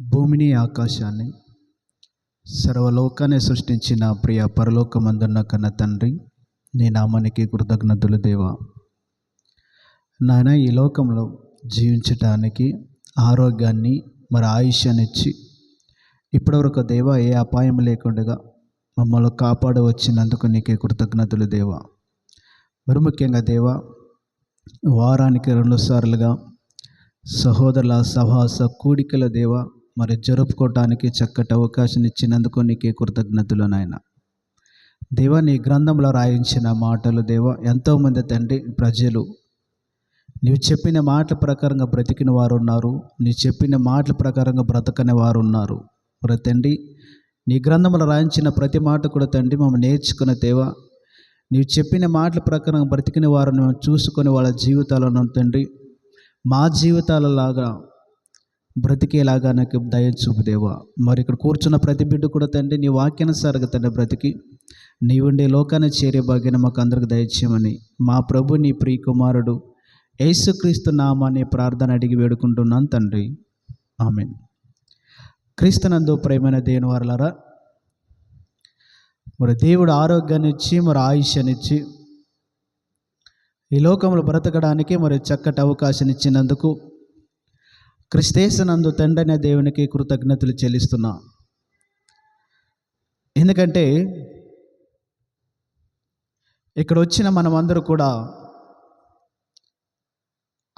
భూమిని ఆకాశాన్ని సర్వలోకాన్ని సృష్టించిన ప్రియ పరలోకమందున్న కన్న తండ్రి నీ నామానికి కృతజ్ఞతలు దేవా. నాయన ఈ లోకంలో జీవించటానికి ఆరోగ్యాన్ని మరి ఆయుష్యాన్ని ఇచ్చి ఇప్పటివరకు దేవా ఏ అపాయం లేకుండా మమ్మల్ని కాపాడు వచ్చినందుకు నీకే కృతజ్ఞతలు దేవా. మరి ముఖ్యంగా దేవా వారానికి రెండు సార్లుగా సహోదరుల సహాస కూడికల దేవ మరి జరుపుకోవటానికి చక్కటి అవకాశం ఇచ్చినందుకు నీకే కృతజ్ఞతలు నాయన. దేవ నీ గ్రంథంలో రాయించిన మాటలు దేవ ఎంతోమంది తండ్రి ప్రజలు నీవు చెప్పిన మాటల ప్రకారంగా బ్రతికిన వారు ఉన్నారు నీ చెప్పిన మాటల ప్రకారంగా బ్రతకని వారు ఉన్నారు మరి తండ్రి నీ గ్రంథంలో రాయించిన ప్రతి మాట కూడా తండ్రి మమ్మల్ని నేర్చుకున్న దేవ నీవు చెప్పిన మాటల ప్రకారం బ్రతికిన వారిని మేము చూసుకొని వాళ్ళ జీవితాలను తండ్రి మా జీవితాలలాగా బ్రతికేలాగా నాకు దయ చూపుదేవా మరి ఇక్కడ కూర్చున్న ప్రతి బిడ్డ కూడా తండ్రి నీ వాక్యానుసారంగా తండ్రి బ్రతికి నీ ఉండే లోకాన్ని చేరే భాగ్యం మాకు అందరికి దయచేయమని మా ప్రభు నీ ప్రియ కుమారుడు యేసుక్రీస్తు నామాన్ని ప్రార్థన అడిగి వేడుకుంటున్నాను తండ్రి. ఆమె క్రీస్తునందు ప్రేమైన దేని వారలారా మరి దేవుడు ఆరోగ్యాన్ని ఇచ్చి మరి ఆయుష్యాన్ని ఇచ్చి ఈ లోకంలో బ్రతకడానికి మరి చక్కటి అవకాశం ఇచ్చినందుకు క్రిస్తేసనందు తండ్రి దేవునికి కృతజ్ఞతలు చెల్లిస్తున్నా. ఎందుకంటే ఇక్కడ వచ్చిన మనమందరూ కూడా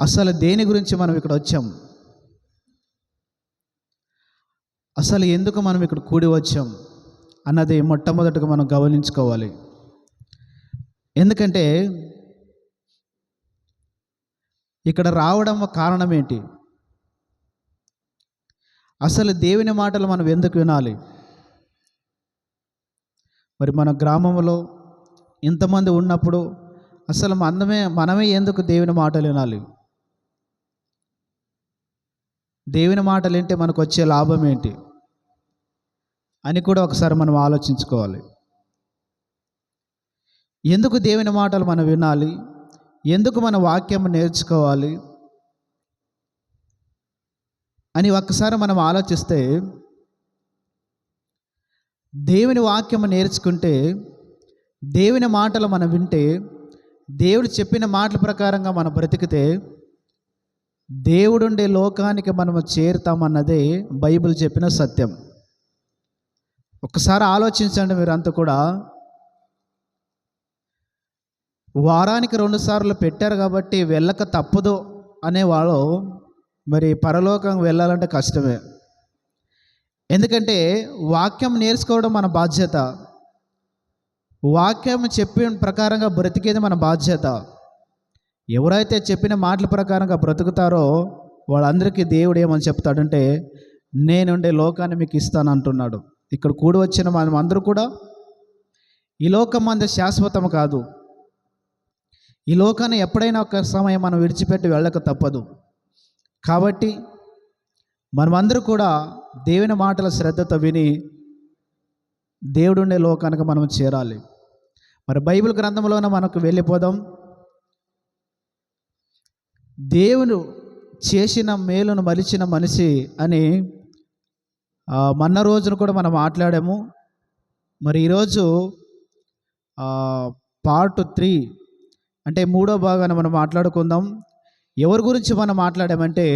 అసలు దేని గురించి మనం ఇక్కడ వచ్చాం? అసలు ఎందుకు మనం ఇక్కడ కూడి వచ్చాం? అన్నది మొట్టమొదటిగా మనం గమనించుకోవాలి. ఎందుకంటే ఇక్కడ రావడం కారణం ఏంటి? అసలు దేవుని మాటలు మనం ఎందుకు వినాలి? మరి మన గ్రామంలో ఇంతమంది ఉన్నప్పుడు అసలు మనమే మనమే ఎందుకు దేవుని మాటలు వినాలి? దేవుని మాటలు వింటే మనకు వచ్చే లాభం ఏంటి? అని కూడా ఒకసారి మనం ఆలోచించుకోవాలి. ఎందుకు దేవుని మాటలు మనం వినాలి? ఎందుకు మన వాక్యం నేర్చుకోవాలి? అని ఒక్కసారి మనం ఆలోచిస్తే దేవుని వాక్యం నేర్చుకుంటే దేవుని మాటలు మనం వింటే దేవుడు చెప్పిన మాటల ప్రకారంగా మనం బ్రతికితే దేవుడుండే లోకానికి మనం చేరుతామన్నదే బైబిల్ చెప్పిన సత్యం. ఒక్కసారి ఆలోచించండి మీరు అంత కూడా. వారానికి రెండుసార్లు పెట్టారు కాబట్టి వెళ్ళక తప్పదు అనేవాళ్ళు మరి పరలోకం వెళ్ళాలంటే కష్టమే. ఎందుకంటే వాక్యం నేర్చుకోవడం మన బాధ్యత. వాక్యం చెప్పిన ప్రకారంగా బ్రతికేది మన బాధ్యత. ఎవరైతే చెప్పిన మాటల ప్రకారంగా బ్రతుకుతారో వాళ్ళందరికీ దేవుడు ఏమని చెప్తాడంటే నేనుండే లోకాన్ని మీకు ఇస్తాను అంటున్నాడు. ఇక్కడ కూడి వచ్చిన మనం అందరూ కూడా ఈ లోకం అంత శాశ్వతం కాదు. ఈ లోకాన్ని ఎప్పుడైనా ఒక సమయం మనం విడిచిపెట్టి వెళ్ళక తప్పదు. కాబట్టి మనమందరూ కూడా దేవుని మాటల శ్రద్ధతో విని దేవుడుండే లోకానికి మనం చేరాలి. మరి బైబిల్ గ్రంథంలోనే మనకు వెళ్ళిపోదాం. దేవుడు చేసిన మేలును మలిచిన మనిషి అని మొన్న రోజున కూడా మనం మాట్లాడాము. మరి ఈరోజు పార్ట్ త్రీ అంటే మూడో భాగాన్ని మనం మాట్లాడుకుందాం. ఎవరి గురించి మనం మాట్లాడామంటే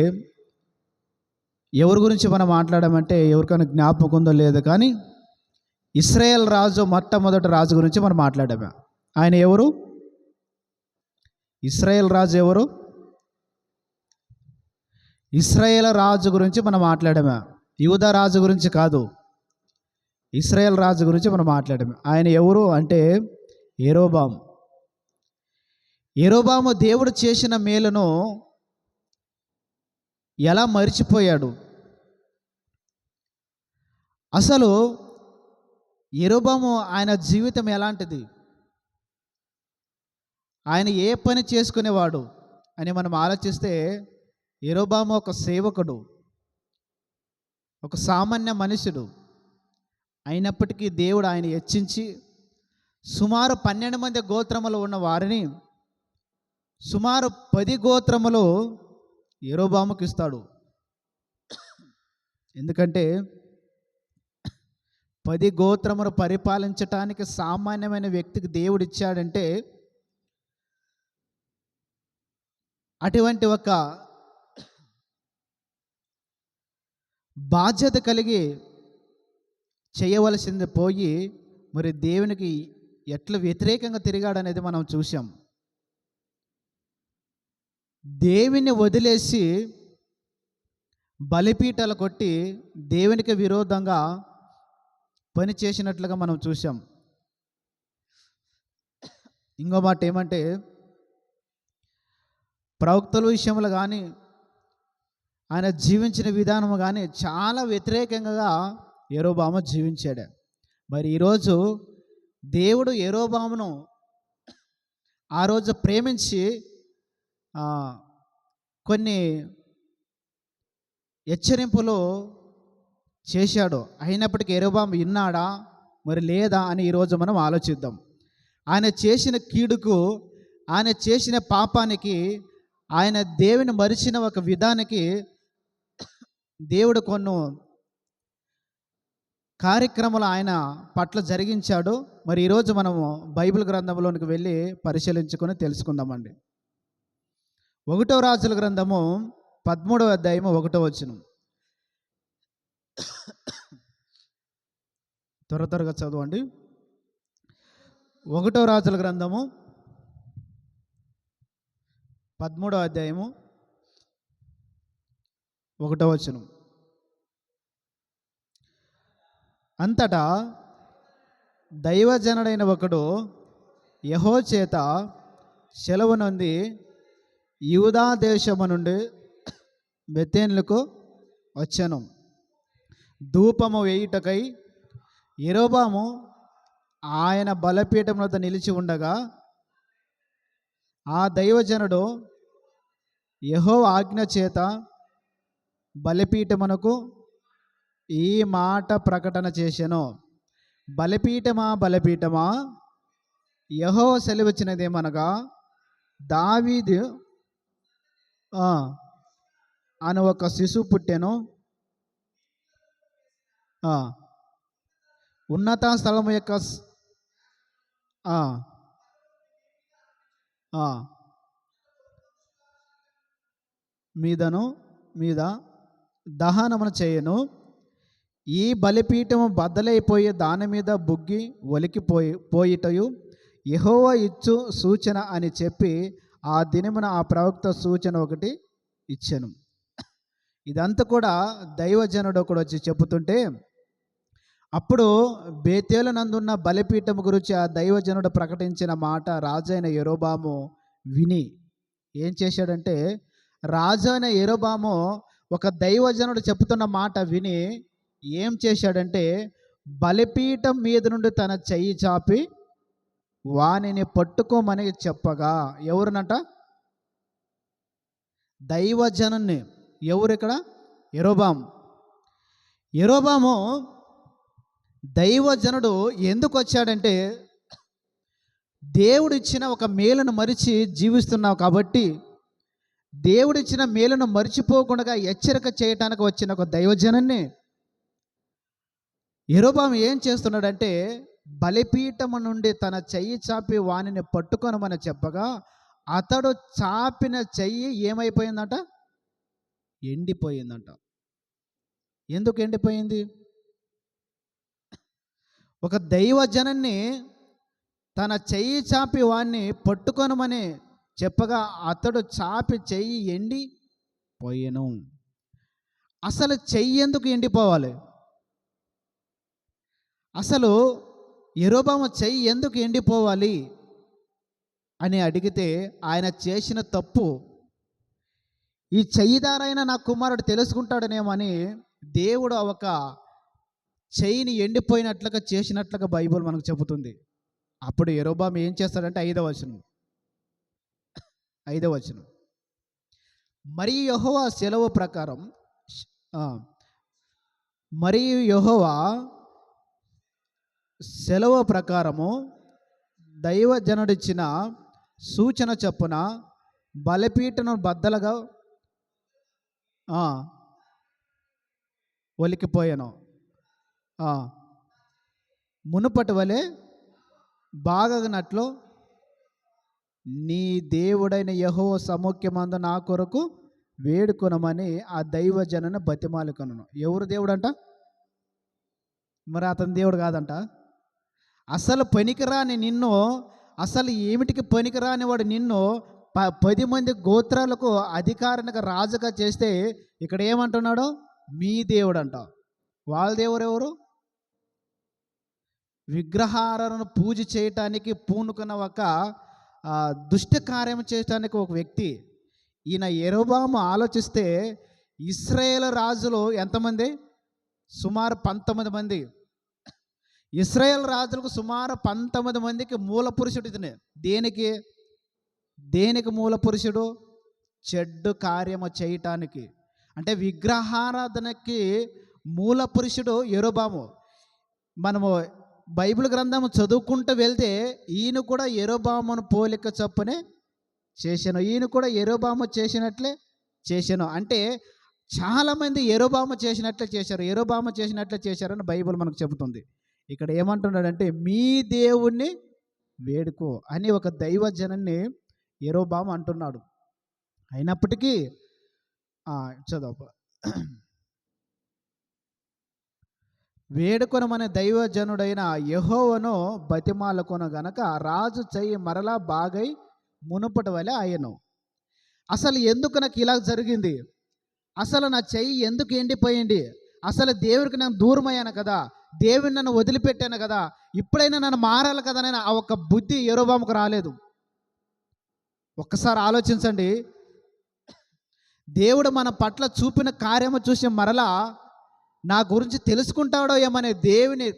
ఎవరి గురించి మనం మాట్లాడామంటే ఎవరికైనా జ్ఞాపకం ఉందో లేదో కానీ ఇస్రాయేల్ రాజు మొట్టమొదటి రాజు గురించి మనం మాట్లాడాము. ఆయన ఎవరు? ఇస్రాయేల్ రాజు ఎవరు? ఇస్రాయేల్ రాజు గురించి మనం మాట్లాడాము. యూద రాజు గురించి కాదు. ఇస్రాయేల్ రాజు గురించి మనం మాట్లాడాము. ఆయన ఎవరు అంటే ఏరోబామ్ ఎరోబాము దేవుడు చేసిన మేలును ఎలా మరిచిపోయాడు? అసలు ఎరోబాము ఆయన జీవితం ఎలాంటిది? ఆయన ఏ పని చేసుకునేవాడు అని మనం ఆలోచిస్తే ఎరోబాము ఒక సేవకుడు ఒక సామాన్య మనుషుడు. అయినప్పటికీ దేవుడు ఆయన హెచ్చించి సుమారు పన్నెండు మంది గోత్రములు ఉన్న వారిని సుమారు పది గోత్రములు ఎరోబాముకి ఇస్తాడు. ఎందుకంటే పది గోత్రమును పరిపాలించటానికి సామాన్యమైన వ్యక్తికి దేవుడు ఇచ్చాడంటే అటువంటి ఒక బాధ్యత కలిగి చేయవలసింది పోయి మరి దేవునికి ఎట్లా వ్యతిరేకంగా తిరిగాడనేది మనం చూసాం దేవుని వదిలేసి బలిపీటలు కొట్టి దేవునికి విరోధంగా పని చేసినట్లుగా మనం చూసాం ఇంకో మాట ఏమంటే ప్రవక్తల విషయంలో కానీ ఆయన జీవించిన విధానం కానీ చాలా వ్యతిరేకంగా ఎరోబామ జీవించాడు. మరి ఈరోజు దేవుడు ఎరోబామును ఆ రోజు ప్రేమించి కొన్ని హెచ్చరింపులు చేశాడు. అయినప్పటికీ ఎరోబాం విన్నాడా? మరి లేదా? అని ఈరోజు మనం ఆలోచిద్దాం. ఆయన చేసిన కీడుకు ఆయన చేసిన పాపానికి ఆయన దేవుని మరిచిన ఒక విధానికి దేవుడు కొన్ని కార్యక్రమాలు ఆయన పట్ల జరిగించాడు. మరి ఈరోజు మనము బైబిల్ గ్రంథంలోనికి వెళ్ళి పరిశీలించుకొని తెలుసుకుందామండి. ఒకటో రాజుల గ్రంథము పదమూడవ అధ్యాయము ఒకటో వచనం. త్వర త్వరగా చదవండి. ఒకటో రాజుల గ్రంథము పదమూడవ అధ్యాయము ఒకటో వచనం. అంతటా దైవజనుడైన ఒకడు యహో చేత సెలవునొంది యూదా దేశము నుండి బెతేన్లకు వచ్చాను. ధూపము వేయుటకై ఎరోబాము ఆయన బలపీఠం వద్ద నిలిచి ఉండగా ఆ దైవజనుడు యహో ఆజ్ఞ చేత బలిపీఠమునకు ఈ మాట ప్రకటన చేశాను బలిపీఠమా బలిపీఠమా? యహో సెలవిచ్చినదేమనగా దావీదు అని ఒక శిశువు పుట్టెను. ఉన్నత స్థలము యొక్క మీదను మీద దహనమును చేయను. ఈ బలిపీఠము బద్దలైపోయి దాని మీద బుగ్గి ఒలికిపోయి పోయిటయు. యహోవ ఇచ్చు సూచన అని చెప్పి ఆ దినమున ఆ ప్రవక్త సూచన ఒకటి ఇచ్చాను. ఇదంతా కూడా దైవజనుడు ఒకడు వచ్చి చెబుతుంటే అప్పుడు బేతేలు నందున్న బలిపీఠం గురించి ఆ దైవజనుడు ప్రకటించిన మాట రాజైన యెరోబాము విని ఏం చేశాడంటే రాజైన ఎరోబాము ఒక దైవజనుడు చెప్తున్న మాట విని ఏం చేశాడంటే బలిపీఠం మీద నుండి తన చెయ్యి చాపి వానిని పట్టుకోమని చెప్పగా ఎవరునట? దైవజనుని ఎవరు ఇక్కడ ఎరోబాము ఎరోబాము దైవజనుడు ఎందుకు వచ్చాడంటే దేవుడిచ్చిన ఒక మేలును మరిచి జీవిస్తున్నావు కాబట్టి దేవుడిచ్చిన మేలును మరిచిపోకుండా హెచ్చరిక చేయటానికి వచ్చిన ఒక దైవజనాన్ని ఎరోబాం ఏం చేస్తున్నాడంటే బలిపీఠము నుండి తన చెయ్యి చాపి వానిని పట్టుకొనమని చెప్పగా అతడు చాపిన చెయ్యి ఏమైపోయిందంట? ఎండిపోయిందంట. ఎందుకు ఎండిపోయింది? ఒక దైవజనాన్ని తన చెయ్యి చాపి వాణ్ణి పట్టుకొనమని చెప్పగా అతడు చాపి చెయ్యి ఎండి పోయెను. అసలు చెయ్యి ఎందుకు ఎండిపోవాలి? అసలు ఎరోబామ చెయ్యి ఎందుకు ఎండిపోవాలి? అని అడిగితే ఆయన చేసిన తప్పు. ఈ చెయ్యిదారైన నా కుమారుడు తెలుసుకుంటాడనేమో అని దేవుడు ఒక చెయ్యిని ఎండిపోయినట్లుగా చేసినట్లుగా బైబిల్ మనకు చెబుతుంది. అప్పుడు ఎరోబాం ఏం చేస్తాడంటే ఐదవ వచనం. ఐదవ వచనం. మరియు యహోవా సెలవు ప్రకారం మరియు యహోవా సెలవు ప్రకారము దైవజనుడిచ్చిన సూచన చొప్పున బలిపీఠను బద్దలుగా ఒలికిపోయాను. మునుపటి వలె బాగనట్లు నీ దేవుడైన యహో సముఖ్యమందు నా కొరకు వేడుకొనమని ఆ దైవజనను బతిమాలుకొనను. ఎవరు దేవుడంట? మరి అతని దేవుడు కాదంట? అసలు పనికిరాని నిన్ను అసలు ఏమిటికి పనికిరాని వాడు నిన్ను ప పది మంది గోత్రాలకు అధికారినిగా రాజుగా చేస్తే ఇక్కడ ఏమంటున్నాడు? మీ దేవుడు అంట వాళ్ళ దేవుడు ఎవరు? విగ్రహాలను పూజ చేయటానికి పూనుకున్న ఒక దుష్ట కార్యం చేయటానికి ఒక వ్యక్తి. ఈయన ఎరోబాము ఆలోచిస్తే ఇస్రాయేల్ రాజులు ఎంతమంది? సుమారు పంతొమ్మిది మంది. ఇస్రాయేల్ రాజులకు సుమారు పంతొమ్మిది మందికి మూల పురుషుడు ఇతనే. దేనికి? దేనికి మూల పురుషుడు? చెడ్డు కార్యము చేయటానికి. అంటే విగ్రహారాధనకి మూల పురుషుడు ఎరోబాము మనము బైబిల్ గ్రంథం చదువుకుంటూ వెళ్తే ఈయన కూడా ఎరోబామును పోలిక చొప్పునే చేశాను. ఈయన కూడా ఎరోబాము చేసినట్లే చేశాను. అంటే చాలామంది ఎరోబాము చేసినట్లే చేశారు. ఎరోబాము చేసినట్లే చేశారని బైబిల్ మనకు చెబుతుంది. ఇక్కడ ఏమంటున్నాడంటే మీ దేవుణ్ణి వేడుకో అని ఒక దైవజనాన్ని ఎరోబామ్ అంటున్నాడు. అయినప్పటికీ ఆ, చదువు వేడుకొనమనే దైవజనుడైన యహోవను బతిమాలకొన గనక రాజు చెయ్యి మరలా బాగై మునుపటి వలె ఆయను. అసలు ఎందుకు నాకు ఇలా జరిగింది? అసలు నా చెయ్యి ఎందుకు ఎండిపోయింది? అసలు దేవుడికి నేను దూరమయ్యాను కదా? దేవుని నన్ను వదిలిపెట్టాను కదా ఇప్పుడైనా నన్ను మారాలి కదా అని ఆ ఒక్క బుద్ధి ఎరోబాముకు రాలేదు. ఒక్కసారి ఆలోచించండి. దేవుడు మన పట్ల చూపిన కార్యము చూసి మరలా నా గురించి తెలుసుకుంటాడో ఏమనే దేవుని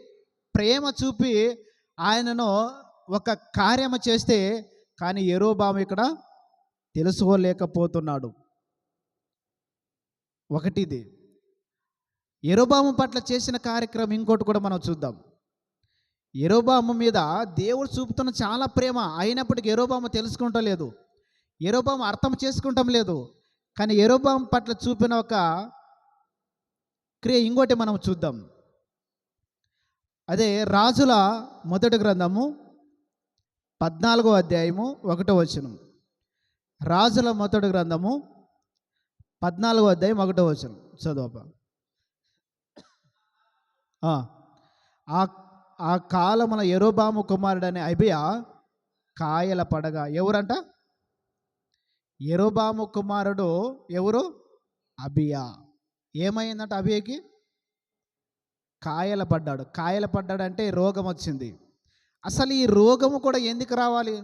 ప్రేమ చూపి ఆయనను ఒక కార్యము చేస్తే కానీ ఎరోబాము ఇక్కడ తెలుసుకోలేకపోతున్నాడు. ఒకటిది ఎరోబాము పట్ల చేసిన కార్యక్రమం ఇంకోటి కూడా మనం చూద్దాం. ఎరోబాము మీద దేవుడు చూపుతున్న చాలా ప్రేమ అయినప్పటికీ ఎరోబాము తెలుసుకుంటం లేదు. ఎరోబాము అర్థం చేసుకుంటాం లేదు. కానీ ఎరోబాము పట్ల చూపిన ఒక క్రియ ఇంకోటి మనం చూద్దాం. అదే రాజుల మొదటి గ్రంథము పద్నాలుగో అధ్యాయము ఒకటో వచనం. రాజుల మొదటి గ్రంథము పద్నాలుగో అధ్యాయం ఒకటో వచనం. చదువు ఆ ఆ కాలమున ఎరోబాము కుమారుడనే అభియ కాయల పడగా. ఎవరంట? ఎరోబాము కుమారుడు ఎవరు? అబియా. ఏమైందంట అబియకి? కాయల పడ్డాడు. కాయల పడ్డాడంటే రోగం వచ్చింది. అసలు ఈ రోగము కూడా ఎందుకు రావాలి?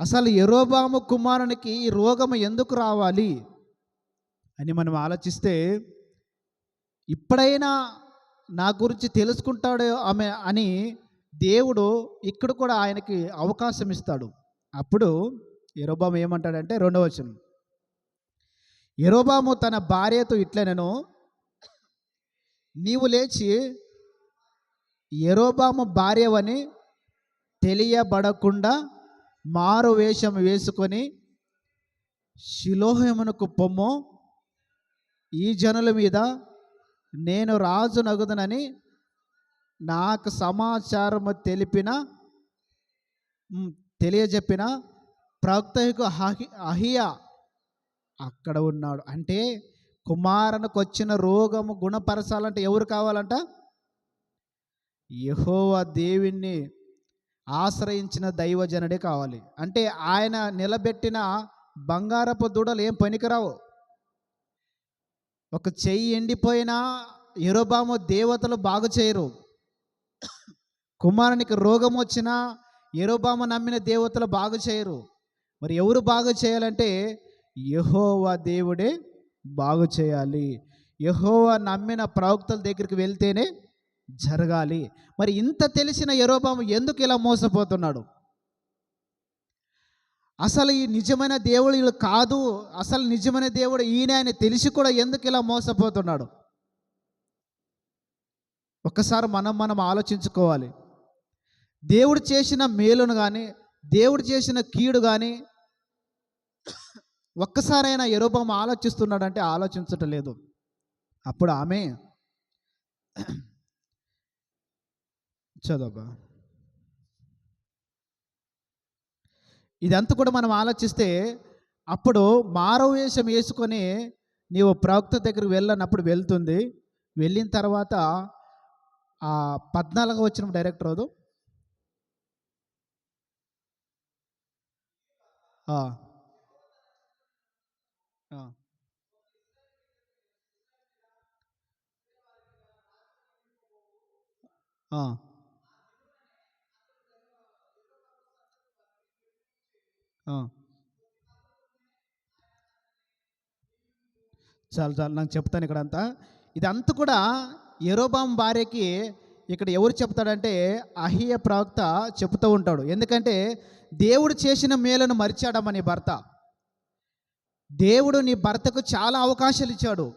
అసలు ఎరోబాము కుమారునికి ఈ రోగము ఎందుకు రావాలి? అని మనం ఆలోచిస్తే ఇప్పుడైనా నా గురించి తెలుసుకుంటాడు ఆమె అని దేవుడు ఇక్కడ కూడా ఆయనకి అవకాశం ఇస్తాడు. అప్పుడు ఎరోబాము ఏమంటాడంటే రెండవ వచనం. ఎరోబాము తన భార్యతో ఇట్లనను నీవు లేచి ఎరోబాము భార్యవని తెలియబడకుండా మారు వేషం వేసుకొని శిలోహమునకు పొమ్ము ఈ జనుల మీద నేను రాజు నగుదనని నాకు సమాచారము తెలిపిన తెలియజెప్పిన ప్రవక్తకు అహి అహియా అక్కడ ఉన్నాడు. అంటే కుమారునికి వచ్చిన రోగము గుణపరచాలంటే ఎవరు కావాలంట? యహోవ దేవుణ్ణి ఆశ్రయించిన దైవజనుడే కావాలి. అంటే ఆయన నిలబెట్టిన బంగారపు దూడలు ఏం పనికిరావు. ఒక చెయ్యి ఎండిపోయినా ఎరోబాము దేవతలు బాగు చేయరు. కుమారునికి రోగం వచ్చినా ఎరోబాము నమ్మిన దేవతలు బాగు చేయరు. మరి ఎవరు బాగు చేయాలంటే యహోవా దేవుడే బాగు చేయాలి. యహోవా నమ్మిన ప్రవక్తల దగ్గరికి వెళ్తేనే జరగాలి. మరి ఇంత తెలిసిన ఎరోబాము ఎందుకు ఇలా మోసపోతున్నాడు? అసలు ఈ నిజమైన దేవుడు వీళ్ళు కాదు. అసలు నిజమైన దేవుడు ఈయన అని తెలిసి కూడా ఎందుకు ఇలా మోసపోతున్నాడు? ఒక్కసారి మనం మనం ఆలోచించుకోవాలి. దేవుడు చేసిన మేలును కానీ దేవుడు చేసిన కీడు కానీ ఒక్కసారైనా ఎరోబాము ఆలోచిస్తున్నాడంటే ఆలోచించటం లేదు. అప్పుడు ఆమె చదవబా ఇదంతా కూడా మనం ఆలోచిస్తే అప్పుడు మారవేషం వేసుకొని నీవు ప్రవక్త దగ్గరికి వెళ్ళనప్పుడు వెళ్తుంది. వెళ్ళిన తర్వాత ఆ పద్నాలుగు వచ్చిన డైరెక్టర్ అవదు ఆ. ఆ. ఆ. ఆ. చాలు చాలు. నాకు చెప్తాను ఇక్కడ అంతా ఇదంతా కూడా ఎరోబాం భార్యకి ఇక్కడ ఎవరు చెప్తాడంటే అహియ ప్రవక్త చెప్తూ ఉంటాడు. ఎందుకంటే దేవుడు చేసిన మేలను మరిచాడమ్మ నీ భర్త. దేవుడు నీ భర్తకు చాలా అవకాశాలు ఇచ్చాడు.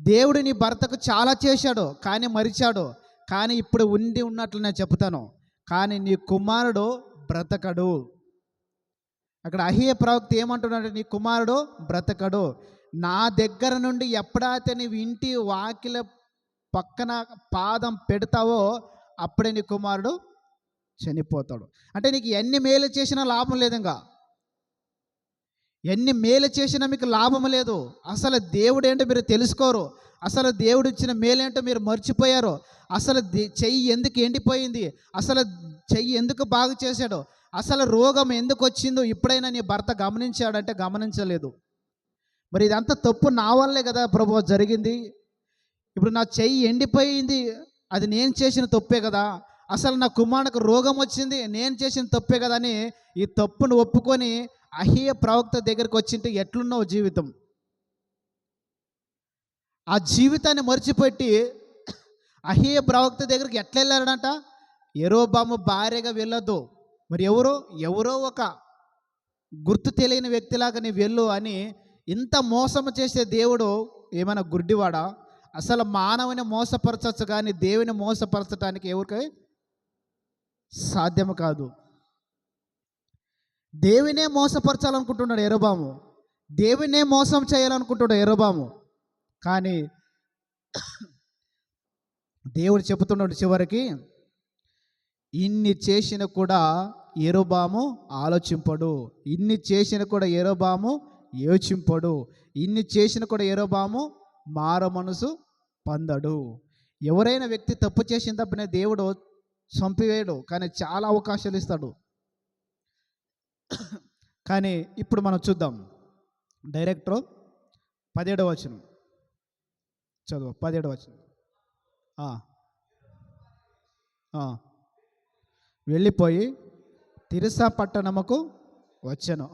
దేవుడు నీ భర్తకు చాలా చేశాడు కానీ మరిచాడు. కానీ ఇప్పుడు ఉండి ఉన్నట్లు నేను చెప్తాను కానీ నీ కుమారుడు బ్రతకడు. అక్కడ అహియ ప్రవక్త ఏమంటున్నాడు? నీ కుమారుడు బ్రతకడు. నా దగ్గర నుండి ఎప్పుడైతే నీవు ఇంటి వాకిల పక్కన పాదం పెడతావో అప్పుడే నీ కుమారుడు చనిపోతాడు. అంటే నీకు ఎన్ని మేలు చేసినా లాభం లేదు ఇంకా. ఎన్ని మేలు చేసినా మీకు లాభం లేదు. అసలు దేవుడు ఏంటో మీరు తెలుసుకోరు. అసలు దేవుడు ఇచ్చిన మేలేంటో మీరు మర్చిపోయారు. అసలు చెయ్యి ఎందుకు ఎండిపోయింది? అసలు చెయ్యి ఎందుకు బాగు చేశాడు? అసలు రోగం ఎందుకు వచ్చిందో ఇప్పుడైనా నీ భర్త గమనించాడంటే గమనించలేదు. మరి ఇదంతా తప్పు నా వల్లే కదా ప్రభు జరిగింది. ఇప్పుడు నా చెయ్యి ఎండిపోయింది. అది నేను చేసిన తప్పే కదా. అసలు నా కుమారునికి రోగం వచ్చింది. నేను చేసిన తప్పే కదా అని ఈ తప్పును ఒప్పుకొని అహీయ ప్రవక్త దగ్గరికి వచ్చింటే ఎట్లున్నావు జీవితం? ఆ జీవితాన్ని మర్చిపెట్టి అహీయ ప్రవక్త దగ్గరికి ఎట్లా వెళ్ళారనట ఎరోబాము భార్యగా వెళ్ళొద్దు. మరి ఎవరో ఎవరో ఒక గుర్తు తెలియని వ్యక్తిలాగా నీ వెళ్ళు అని ఇంత మోసం చేసే దేవుడు ఏమైనా గుడ్డివాడా? అసలు మానవుని మోసపరచచ్చు కానీ దేవుని మోసపరచడానికి ఎవరికి సాధ్యం కాదు. దేవునే మోసపరచాలనుకుంటున్నాడు ఎరబాము దేవునే మోసం చేయాలనుకుంటున్నాడు ఎరబాము కానీ దేవుడు చెబుతున్నాడు చివరికి ఇన్ని చేసిన కూడా ఏరోబాము ఆలోచింపడు. ఇన్ని చేసిన కూడా ఏరోబాము యోచింపడు. ఇన్ని చేసిన కూడా ఏరోబాము మార మనసు పొందడు. ఎవరైనా వ్యక్తి తప్పు చేసిన తప్పునే దేవుడు చంపివేయడు కానీ చాలా అవకాశాలు ఇస్తాడు. కానీ ఇప్పుడు మనం చూద్దాం. డైరెక్టర్ పదిహేడవ వచనం. చదువు పదిహేడవ వచనం. వెళ్ళిపోయి తిరుసా పట్టణముకు వచ్చాను.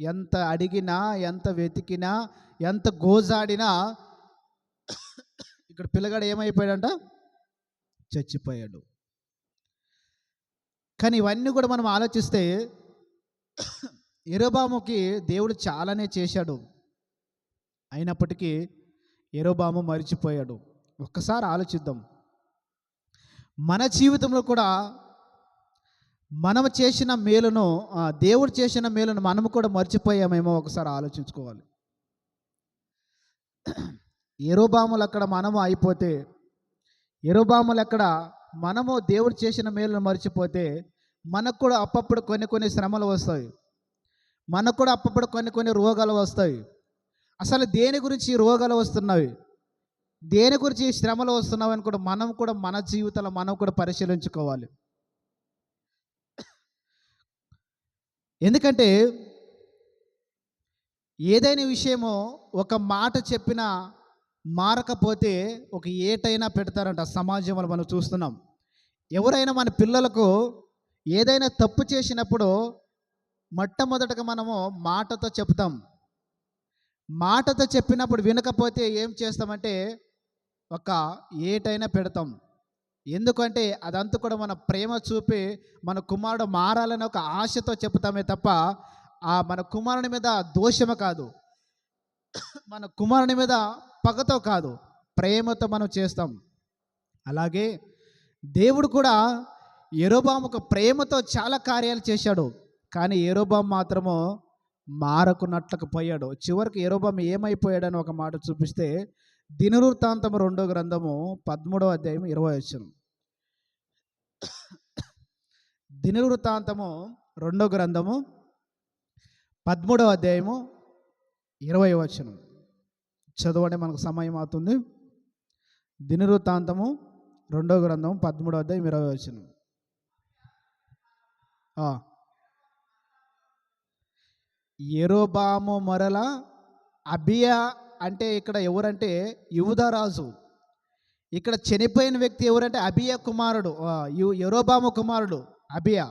ఎంత అడిగినా ఎంత వెతికినా ఎంత గోజాడినా ఇక్కడ పిల్లగాడు ఏమైపోయాడంట? చచ్చిపోయాడు. కానీ ఇవన్నీ కూడా మనం ఆలోచిస్తే ఎరోబాముకి దేవుడు చాలానే చేశాడు. అయినప్పటికీ ఎరోబాము మరిచిపోయాడు. ఒక్కసారి ఆలోచిద్దాం. మన జీవితంలో కూడా మనం చేసిన మేలును ఆ, దేవుడు చేసిన మేలును మనము కూడా మర్చిపోయామేమో ఒకసారి ఆలోచించుకోవాలి. ఎరోబాములు అక్కడ మనము అయిపోతే ఎరోబాములు అక్కడ మనము దేవుడు చేసిన మేలును మర్చిపోతే మనకు కూడా అప్పప్పుడు కొన్ని కొన్ని శ్రమలు వస్తాయి. మనకు కూడా అప్పప్పుడు కొన్ని కొన్ని రోగాలు వస్తాయి. అసలు దేని గురించి రోగాలు వస్తున్నాయి? దేని గురించి శ్రమలు వస్తున్నావు అని కూడా మనం కూడా మన జీవితంలో మనం కూడా పరిశీలించుకోవాలి. ఎందుకంటే ఏదైనా విషయమో ఒక మాట చెప్పినా మారకపోతే ఒక ఏటైనా పెడతారంట సమాజంలో మనం చూస్తున్నాం. ఎవరైనా మన పిల్లలకు ఏదైనా తప్పు చేసినప్పుడు మొట్టమొదటగా మనము మాటతో చెప్తాం. మాటతో చెప్పినప్పుడు వినకపోతే ఏం చేస్తామంటే ఒక ఏటైనా పెడతాం. ఎందుకంటే అదంతా కూడా మన ప్రేమ చూపి మన కుమారుడు మారాలని ఒక ఆశతో చెప్తామే తప్ప ఆ మన కుమారుని మీద దోషము కాదు. మన కుమారుని మీద పగతో కాదు ప్రేమతో మనం చేస్తాం. అలాగే దేవుడు కూడా ఎరోబాముకు ప్రేమతో చాలా కార్యాలు చేశాడు. కానీ ఎరోబాం మాత్రము మారకున్నట్లకు పోయాడు. చివరికి ఎరోబాం ఏమైపోయాడని ఒక మాట చూపిస్తే దినవృత్తాంతము రెండో గ్రంథము పదమూడవ అధ్యాయం ఇరవై వచ్చిన దినవృత్తాంతము రెండో గ్రంథము పదమూడవ అధ్యాయము ఇరవై వచనం. చదవండి మనకు సమయం అవుతుంది. దినవృత్తాంతము రెండో గ్రంథం పదమూడవ అధ్యాయం ఇరవై వచనం. ఎరోబాము మరల అబియా అంటే ఇక్కడ ఎవరంటే యువదరాజు ఇక్కడ చనిపోయిన వ్యక్తి ఎవరంటే అబియా కుమారుడు ఆ, యు- కుమారుడు అబియా.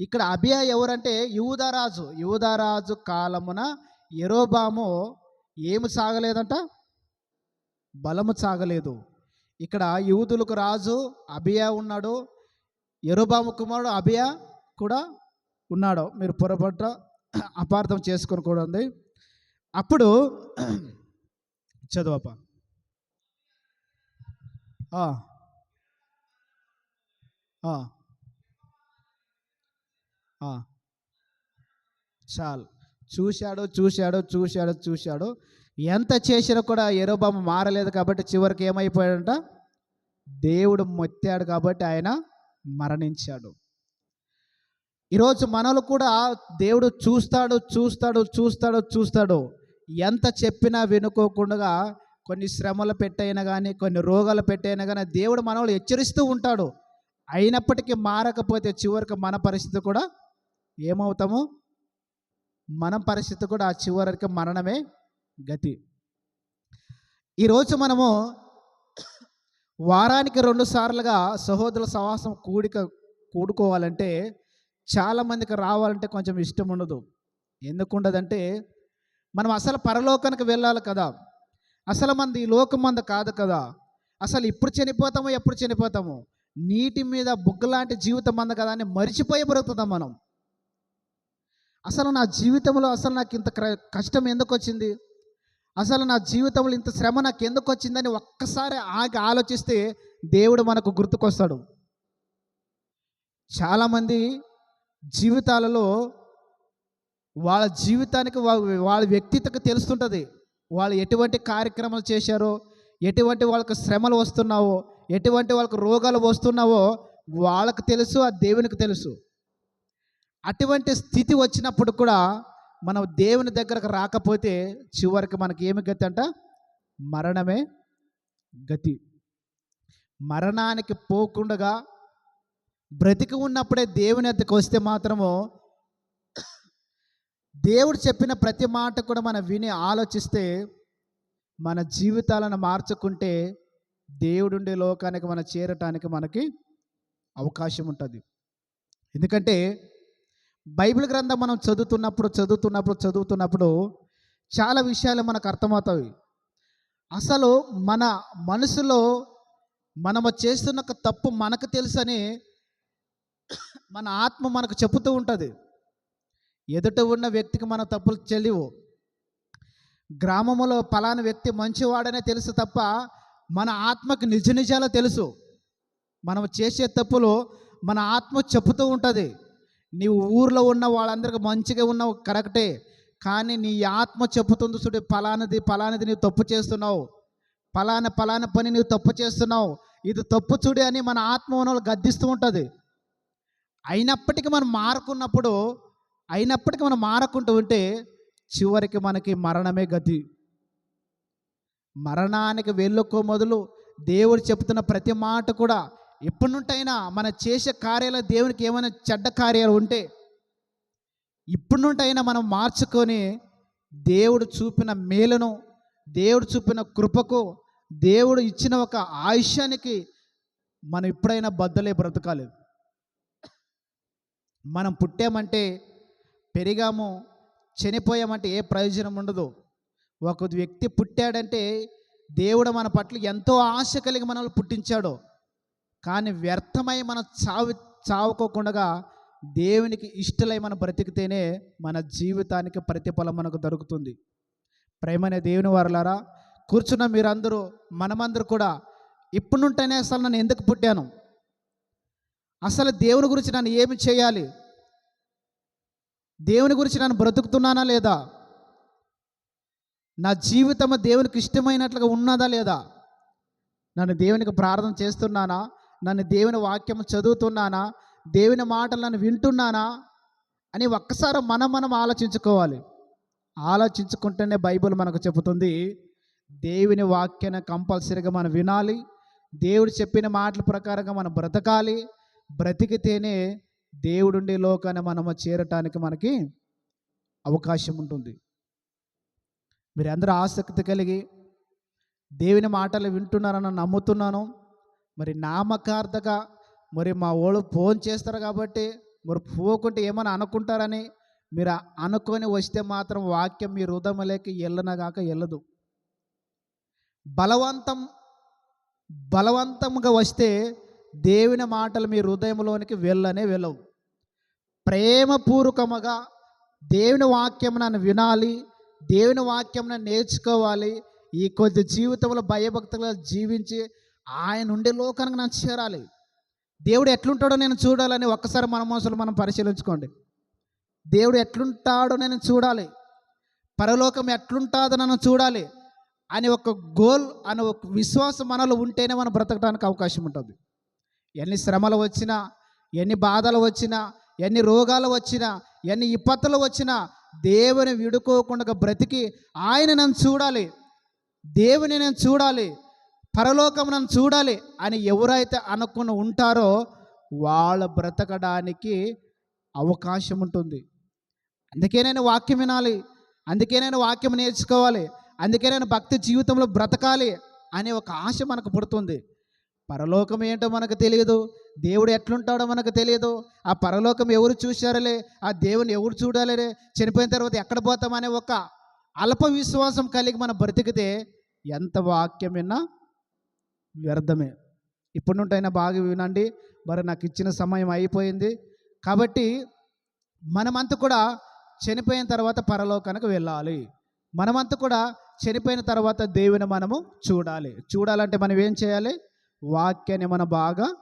ఇక్కడ అబియా ఎవరంటే యువదరాజు యువదరాజు కాలమున ఎరోబాము ఏమి సాగలేదంట? బలము సాగలేదు. ఇక్కడ యూదులకు రాజు అబియా ఉన్నాడు. ఎరోబాము కుమారుడు అబియా కూడా ఉన్నాడు. మీరు పొరపాటు అపార్థం చేసుకొని కూడా ఉంది అప్పుడు చదవప. చాలు. చూశాడు చూశాడు చూశాడు చూశాడు. ఎంత చేసినా కూడా ఎరోబామ మారలేదు కాబట్టి చివరికి ఏమైపోయాడంట? దేవుడు మొత్తాడు కాబట్టి ఆయన మరణించాడు. ఈరోజు మనలు కూడా దేవుడు చూస్తాడు చూస్తాడు చూస్తాడు చూస్తాడు. ఎంత చెప్పినా వినుకోకుండా కొన్ని శ్రమలు పెట్టైనా కానీ కొన్ని రోగాలు పెట్టైనా కానీ దేవుడు మనవాళ్ళు హెచ్చరిస్తూ ఉంటాడు. అయినప్పటికీ మారకపోతే చివరికి మన పరిస్థితి కూడా ఏమవుతాము? మన పరిస్థితి కూడా ఆ చివరికి మరణమే గతి. ఈరోజు మనము వారానికి రెండు సార్లుగా సహోదరుల సవాసం కూడిక కూడుకోవాలంటే చాలామందికి రావాలంటే కొంచెం ఇష్టం ఉండదు ఎందుకు ఉండదంటే మనం అసలు పరలోకానికి వెళ్ళాలి కదా. అసలు మంది ఈ లోకం మంది కాదు కదా. అసలు ఇప్పుడు చనిపోతాము ఎప్పుడు చనిపోతాము. నీటి మీద బుగ్గలాంటి జీవితం అంద కదా అని మరిచిపోయి బ్రతుకుతాం మనం. అసలు నా జీవితంలో అసలు నాకు ఇంత క్ర- కష్టం ఎందుకు వచ్చింది? అసలు నా జీవితంలో ఇంత శ్రమ నాకు ఎందుకు వచ్చిందని ఒక్కసారి ఆగి ఆలోచిస్తే దేవుడు మనకు గుర్తుకొస్తాడు. చాలామంది జీవితాలలో వాళ్ళ జీవితానికి వాళ్ళ వ్యక్తిత్వకు తెలుస్తుంటుంది. వాళ్ళు ఎటువంటి కార్యక్రమాలు చేశారో ఎటువంటి వాళ్ళకి శ్రమలు వస్తున్నావో ఎటువంటి వాళ్ళకి రోగాలు వస్తున్నావో వాళ్ళకి తెలుసు ఆ దేవునికి తెలుసు. అటువంటి స్థితి వచ్చినప్పుడు కూడా మనం దేవుని దగ్గరకు రాకపోతే చివరికి మనకి ఏమి గతి అంట? మరణమే గతి. మరణానికి పోకుండా బ్రతికి ఉన్నప్పుడే దేవుని ఎద్దకు వస్తే మాత్రము దేవుడు చెప్పిన ప్రతి మాట కూడా మనం విని ఆలోచిస్తే మన జీవితాలను మార్చుకుంటే దేవుడుండే లోకానికి మనం చేరటానికి మనకి అవకాశం ఉంటుంది. ఎందుకంటే బైబిల్ గ్రంథం మనం చదువుతున్నప్పుడు చదువుతున్నప్పుడు చదువుతున్నప్పుడు చాలా విషయాలు మనకు అర్థమవుతాయి. అసలు మన మనసులో మనము చేస్తున్న తప్పు మనకు తెలుసని మన ఆత్మ మనకు చెబుతూ ఉంటుంది. ఎదుట ఉన్న వ్యక్తికి మన తప్పులు చెల్లివు గ్రామంలో పలానా వ్యక్తి మంచివాడనే తెలుసు తప్ప మన ఆత్మకి నిజ నిజాలు తెలుసు. మనం చేసే తప్పులు మన ఆత్మ చెబుతూ ఉంటుంది. నీవు ఊర్లో ఉన్న వాళ్ళందరికీ మంచిగా ఉన్నావు కరెక్టే కానీ నీ ఆత్మ చెప్పుతుంది చూడు ఫలానది ఫలానది నీవు తప్పు చేస్తున్నావు. ఫలానా ఫలానా పని నీవు తప్పు చేస్తున్నావు. ఇది తప్పు చూడే అని మన ఆత్మ వాళ్ళు గద్దిస్తూ ఉంటుంది. అయినప్పటికీ మనం మారుకున్నప్పుడు అయినప్పటికీ మనం మారకుంటూ ఉంటే చివరికి మనకి మరణమే గతి. మరణానికి వెళ్ళుకో మొదలు దేవుడు చెబుతున్న ప్రతి మాట కూడా ఎప్పటి నుంటైనా మన చేసే కార్యాలు దేవునికి ఏమైనా చెడ్డ కార్యాలు ఉంటే ఇప్పటి నుంటైనా మనం మార్చుకొని దేవుడు చూపిన మేలును దేవుడు చూపిన కృపకు దేవుడు ఇచ్చిన ఒక ఆయుష్యానికి మనం ఎప్పుడైనా బద్దలే బ్రతకాలి. మనం పుట్టామంటే పెరిగాము చనిపోయామంటే ఏ ప్రయోజనం ఉండదు. ఒక వ్యక్తి పుట్టాడంటే దేవుడు మన పట్ల ఎంతో ఆశ కలిగి మనల్ని పుట్టించాడు. కానీ వ్యర్థమై మనం చావు చావుకోకుండా దేవునికి ఇష్టలై మనం బ్రతికితేనే మన జీవితానికి ప్రతిఫలం మనకు దొరుకుతుంది. ప్రేమనే దేవుని వారలారా కూర్చున్న మీరందరూ మనమందరూ కూడా ఇప్పటి నుంటేనే అసలు నన్ను ఎందుకు పుట్టాను? అసలు దేవుని గురించి నన్ను ఏమి చేయాలి? దేవుని గురించి నేను బ్రతుకుతున్నానా లేదా? నా జీవితం దేవునికి ఇష్టమైనట్లుగా ఉన్నదా లేదా? నన్ను దేవునికి ప్రార్థన చేస్తున్నానా? నన్ను దేవుని వాక్యం చదువుతున్నానా? దేవుని మాటలు నన్ను వింటున్నానా? అని ఒక్కసారి మనం మనం ఆలోచించుకోవాలి. ఆలోచించుకుంటేనే బైబిల్ మనకు చెబుతుంది దేవుని వాక్యాన్ని కంపల్సరీగా మనం వినాలి దేవుడు చెప్పిన మాటల ప్రకారంగా మనం బ్రతకాలి బ్రతికితేనే దేవుడుండే లోకాన్ని మనము చేరటానికి మనకి అవకాశం ఉంటుంది. మీరు అందరూ ఆసక్తి కలిగి దేవుని మాటలు వింటున్నారని నమ్ముతున్నాను. మరి నామకార్థగా మరి మా వాళ్ళు ఫోన్ చేస్తారు కాబట్టి మరి పోకుంటే ఏమైనా అనుకుంటారని మీరు అనుకొని వస్తే మాత్రం వాక్యం మీ హృదయంలోకి వెళ్ళనగాక వెళ్ళదు బలవంతం బలవంతంగా వస్తే దేవుని మాటలు మీ హృదయంలోనికి వెళ్ళనే వెళ్ళవు. ప్రేమపూర్వకముగా దేవుని వాక్యం నన్ను వినాలి దేవుని వాక్యం నన్ను నేర్చుకోవాలి ఈ కొద్ది జీవితంలో భయభక్తులుగా జీవించి ఆయన ఉండే లోకానికి నన్ను చేరాలి. దేవుడు ఎట్లుంటాడో నేను చూడాలని ఒక్కసారి మన మనసులు మనం పరిశీలించుకోండి. దేవుడు ఎట్లుంటాడో నేను చూడాలి. పరలోకం ఎట్లుంటుందో నన్ను చూడాలి. అని ఒక గోల్ అని ఒక విశ్వాసం మనలో ఉంటేనే మనం బ్రతకడానికి అవకాశం ఉంటుంది. ఎన్ని శ్రమలు వచ్చినా ఎన్ని బాధలు వచ్చినా ఎన్ని రోగాలు వచ్చినా ఎన్ని విపత్తులు వచ్చినా దేవుని విడుకోకుండా బ్రతికి ఆయన నన్ను చూడాలి. దేవుని నేను చూడాలి. పరలోకం నన్ను చూడాలి అని ఎవరైతే అనుకుని ఉంటారో వాళ్ళ బ్రతకడానికి అవకాశం ఉంటుంది. అందుకే నేను వాక్యం వినాలి. అందుకే నేను వాక్యం నేర్చుకోవాలి. అందుకే నేను భక్తి జీవితంలో బ్రతకాలి అనే ఒక ఆశ మనకు పుడుతుంది. పరలోకం ఏంటో మనకు తెలియదు. దేవుడు ఎట్లుంటాడో మనకు తెలియదు. ఆ పరలోకం ఎవరు చూశారలే? ఆ దేవుని ఎవరు చూడాలే చనిపోయిన తర్వాత ఎక్కడ పోతామనే ఒక అల్ప విశ్వాసం కలిగి మనం బ్రతికితే ఎంత వాక్యం విన్నా వ్యర్థమే. ఇప్పటి నుండైనా బాగా వినండి. మరి నాకు ఇచ్చిన సమయం అయిపోయింది. కాబట్టి మనమంతా కూడా చనిపోయిన తర్వాత పరలోకానికి వెళ్ళాలి. మనమంతా కూడా చనిపోయిన తర్వాత దేవుని మనము చూడాలి. చూడాలంటే మనం ఏం చేయాలి? వాక్యాన్ని మనం బాగా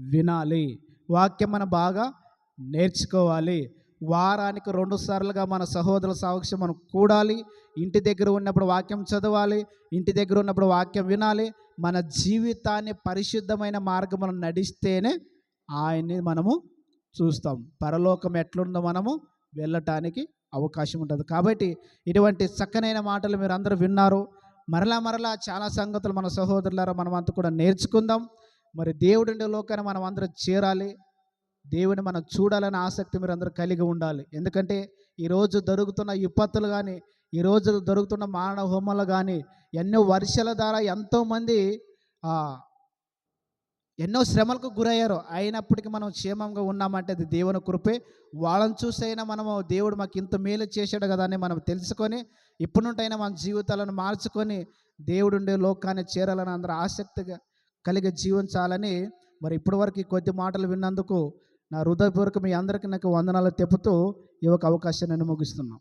వినాలి. వాక్యం మనం బాగా నేర్చుకోవాలి. వారానికి రెండు సార్లుగా మన సహోదరుల సాక్ష్యం మనం కూడాలి. ఇంటి దగ్గర ఉన్నప్పుడు వాక్యం చదవాలి. ఇంటి దగ్గర ఉన్నప్పుడు వాక్యం వినాలి. మన జీవితాన్ని పరిశుద్ధమైన మార్గం నడిస్తేనే ఆయన్ని మనము చూస్తాం. పరలోకం ఎట్లుందో మనము వెళ్ళటానికి అవకాశం ఉంటుంది. కాబట్టి ఇటువంటి చక్కనైన మాటలు మీరు అందరూ విన్నారు. మరలా మరలా చాలా సంగతులు మన సహోదరులారా మనం అంతా కూడా నేర్చుకుందాం. మరి దేవుడి లోకాన్ని మనం అందరం చేరాలి. దేవుని మనం చూడాలని ఆసక్తి మీరు అందరూ కలిగి ఉండాలి. ఎందుకంటే ఈరోజు దొరుకుతున్న విపత్తులు కానీ ఈరోజు దొరుకుతున్న మానవ హోమాలు కానీ ఎన్నో వర్షాల ద్వారా ఎంతోమంది ఎన్నో శ్రమలకు గురయ్యారు. అయినప్పటికీ మనం క్షేమంగా ఉన్నామంటే అది దేవుని కృపే. వాళ్ళని చూసైనా మనము దేవుడు మాకు ఇంత మేలు చేశాడు కదా అని మనం తెలుసుకొని ఇప్పటి నుండైనా మన జీవితాలను మార్చుకొని దేవుడు ఉండే లోకాన్ని చేరాలని అందరూ ఆసక్తిగా కలిగి జీవించాలని మరి ఇప్పటివరకు ఈ కొద్ది మాటలు విన్నందుకు నా హృదయపూర్వక మీ అందరికీ నాకు వందనాలు తెప్పుతూ ఈ ఒక అవకాశాన్ని ముగిస్తున్నాం